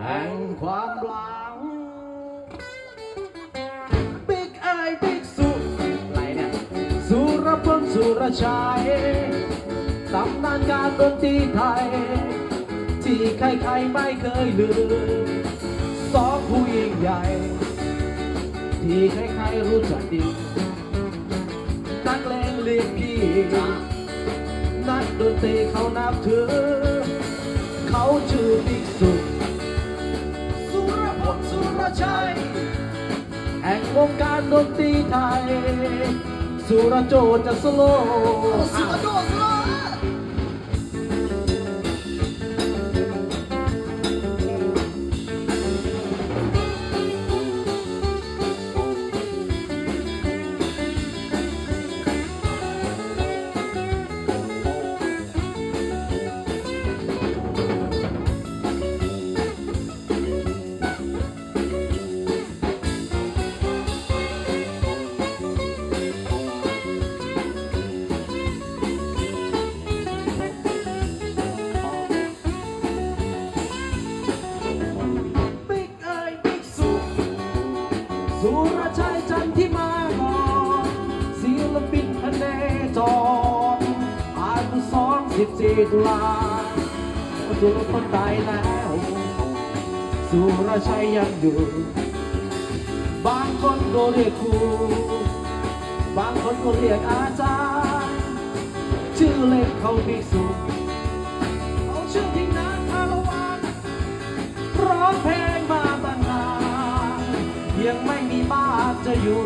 แห่งความหลังบิ๊กไอบิ๊กสุอไรเนี่ยสุรพลสุรชัยตำนานการดนตรีไทย ที่ใครๆไม่เคยลืมสองผู้ยิ่งใหญ่ ที่ใครๆรู้จักดีนักเลงเรียกพี่นักดนตรีเขานับถือ เขาชื่อบิ๊กสุ แห่งวงการดนตรีไทย สุรโจจะสโลสุรโจสโล สุรชัยจันที่มาก่อนศิลปินพเนจรอายุสองสิบสี่ตุลาสุรพลตายแล้วสุรชัยยังอยู่บางคนก็เรียกครูบางคนก็เรียกอาจารย์ ชื่อเล่นเขาบิ๊กสุเยังไม่มีบ้านจะอยู่